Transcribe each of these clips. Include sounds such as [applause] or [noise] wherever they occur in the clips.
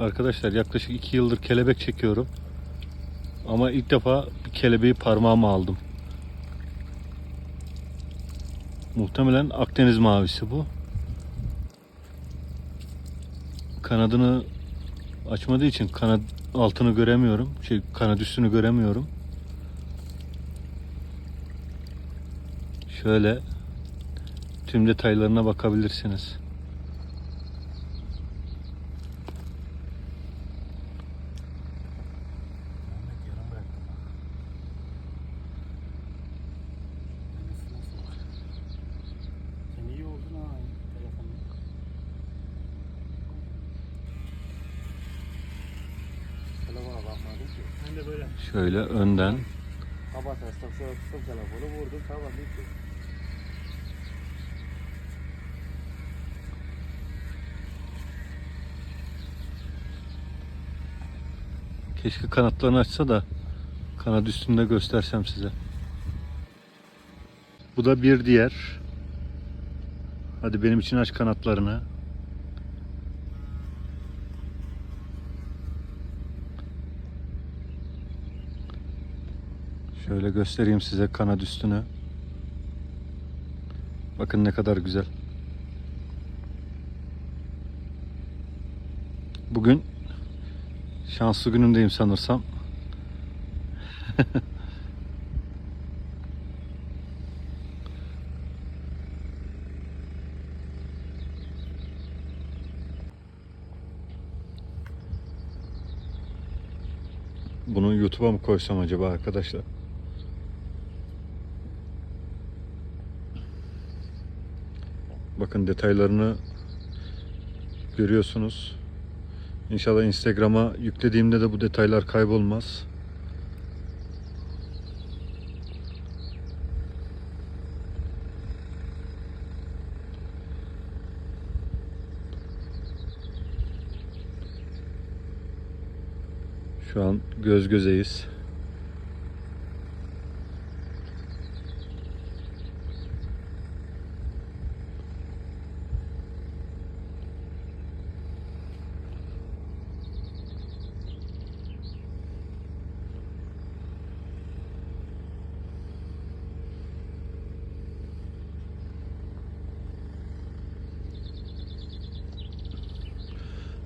Arkadaşlar yaklaşık 2 yıldır kelebek çekiyorum. Ama ilk defa bir kelebeği parmağıma aldım. Muhtemelen Akdeniz mavisi bu. Kanadını açmadığı için kanat altını göremiyorum. Şey kanat üstünü göremiyorum. Şöyle tüm detaylarına bakabilirsiniz. Şöyle önden kapat açtım şöyle tuttum telefonu vurdum tamam bitti. keşke kanatlarını açsa da kanat üstünde göstersem size. Bu da bir diğer. Hadi benim için aç kanatlarını. Şöyle göstereyim size kanat üstünü. Bakın ne kadar güzel. Bugün şanslı günümdeyim sanırsam. [laughs] Bunu YouTube'a mı koysam acaba arkadaşlar? Bakın detaylarını görüyorsunuz. İnşallah Instagram'a yüklediğimde de bu detaylar kaybolmaz. Şu an göz gözeyiz.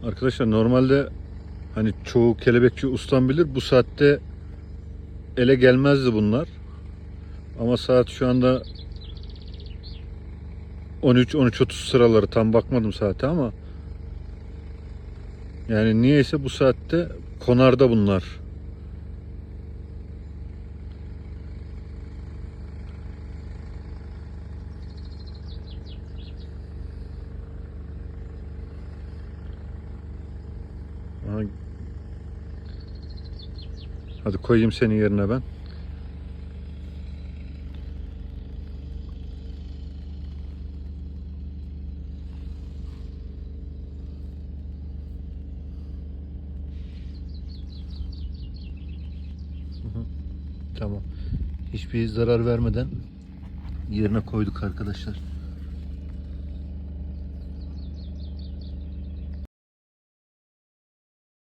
Arkadaşlar normalde hani çoğu kelebekçi ustam bilir bu saatte ele gelmezdi bunlar. Ama saat şu anda 13-13.30 sıraları tam bakmadım saate ama yani niyeyse bu saatte konarda bunlar. Aha. Hadi koyayım seni yerine ben. Tamam. Hiçbir zarar vermeden yerine koyduk arkadaşlar.